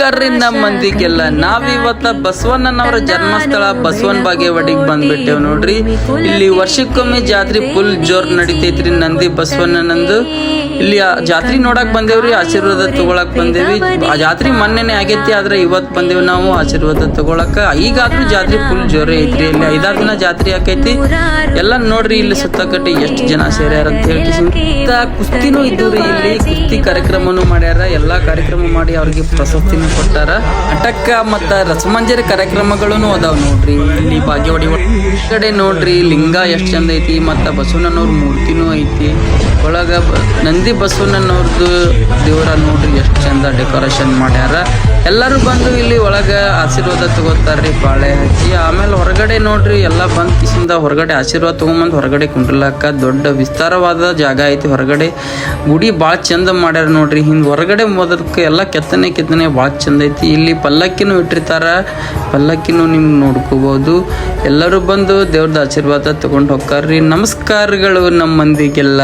Curry ನಮ್ಮ ಮಂದಿಗೆಲ್ಲ. ನಾವಿವತ್ತ ಬಸವಣ್ಣನವರ ಜನ್ಮಸ್ಥಳ ಬಸವನ್ ಬಾಗೇವಾಡಿಗೆ ಬಂದ್ಬಿಟ್ಟೇವ್ ನೋಡ್ರಿ. ಇಲ್ಲಿ ವರ್ಷಕ್ಕೊಮ್ಮೆ ಜಾತ್ರೆ ಫುಲ್ ಜೋರ್ ನಡಿತೈತ್ರಿ ನಂದಿ ಬಸವಣ್ಣನಂದು. ಇಲ್ಲಿ ಜಾತ್ರೆ ನೋಡಕ್ ಬಂದೇವ್ರಿ, ಆಶೀರ್ವಾದ ತಗೊಳಕ್ ಬಂದೇವಿ. ಜಾತ್ರೆ ಮೊನ್ನೆನೆ ಆಗೈತಿ, ಆದ್ರೆ ಇವತ್ ಬಂದೇವ್ ನಾವು ಆಶೀರ್ವಾದ ತಗೊಳಕ. ಈಗಾದ್ರೂ ಜಾತ್ರೆ ಫುಲ್ ಜೋರೇ ಐತ್ರಿ. ಇಲ್ಲಿ ಐದಾರು ದಿನ ಜಾತ್ರೆ ಆಕೈತಿ. ಎಲ್ಲ ನೋಡ್ರಿ, ಇಲ್ಲಿ ಸುತ್ತಕಟ್ಟಿ ಎಷ್ಟು ಜನ ಸೇರ್ಯಾರ ಅಂತ ಹೇಳಿ ಕುಸ್ತಿನೂ ಇದ್ದು ಇಲ್ಲಿ. ಕುಸ್ತಿ ಕಾರ್ಯಕ್ರಮನೂ ಮಾಡ್ಯಾರ. ಎಲ್ಲಾ ಕಾರ್ಯಕ್ರಮ ಮಾಡಿ ಅವ್ರಿಗೆ ಕೊಟ್ಟಾರ. ಅಟಕ್ಕ ಮತ್ತ ರಸಮಂಜರಿ ಕಾರ್ಯಕ್ರಮಗಳನ್ನು ಅದಾವ ನೋಡ್ರಿ. ಇಲ್ಲಿ ಬಾಗೇವಾಡಿ ಕಡೆ ನೋಡ್ರಿ, ಲಿಂಗ ಎಷ್ಟ್ ಚಂದ ಐತಿ, ಮತ್ತ ಬಸವಣ್ಣನವ್ರ ಮೂರ್ತಿನೂ ಐತಿ. ಒಳಗ ನಂದಿ ಬಸವಣ್ಣನವ್ರದ್ದು ದೇವರ ನೋಡ್ರಿ, ಎಷ್ಟು ಚಂದ ಡೆಕೋರೇಷನ್ ಮಾಡ್ಯಾರ. ಎಲ್ಲರೂ ಬಂದು ಇಲ್ಲಿ ಒಳಗೆ ಆಶೀರ್ವಾದ ತಗೋತಾರ್ರಿ ಬಾಳೆ ಹಚ್ಚಿ ಆಮೇಲೆ ಹೊರಗಡೆ ನೋಡ್ರಿ, ಎಲ್ಲ ಬಂದ್ ಕಿಸಿಂದ ಹೊರಗಡೆ ಆಶೀರ್ವಾದ ತೊಗೊಂಬಂದು ಹೊರಗಡೆ ಕುಂಡ್ರಲಾಕ ದೊಡ್ಡ ವಿಸ್ತಾರವಾದ ಜಾಗ ಐತಿ ಹೊರಗಡೆ. ಗುಡಿ ಭಾಳ ಚಂದ ಮಾಡ್ಯಾರ ನೋಡ್ರಿ. ಹಿಂದೆ ಹೊರಗಡೆ ಮೊದಲಕ್ಕೆ ಎಲ್ಲ ಕೆತ್ತನೆ ಕೆತ್ತನೆ ಭಾಳ ಚಂದ ಐತಿ. ಇಲ್ಲಿ ಪಲ್ಲಕ್ಕಿನೂ ಇಟ್ಟಿರ್ತಾರ. ಪಲ್ಲಕ್ಕಿನೂ ನಿಮ್ಗೆ ನೋಡ್ಕೋಬೋದು. ಎಲ್ಲರೂ ಬಂದು ದೇವ್ರದ್ದು ಆಶೀರ್ವಾದ ತಗೊಂಡು ಹೋಗ್ತಾರ್ರಿ ನಮಸ್ಕಾರಗಳು ನಮ್ಮ ಮಂದಿಗೆಲ್ಲ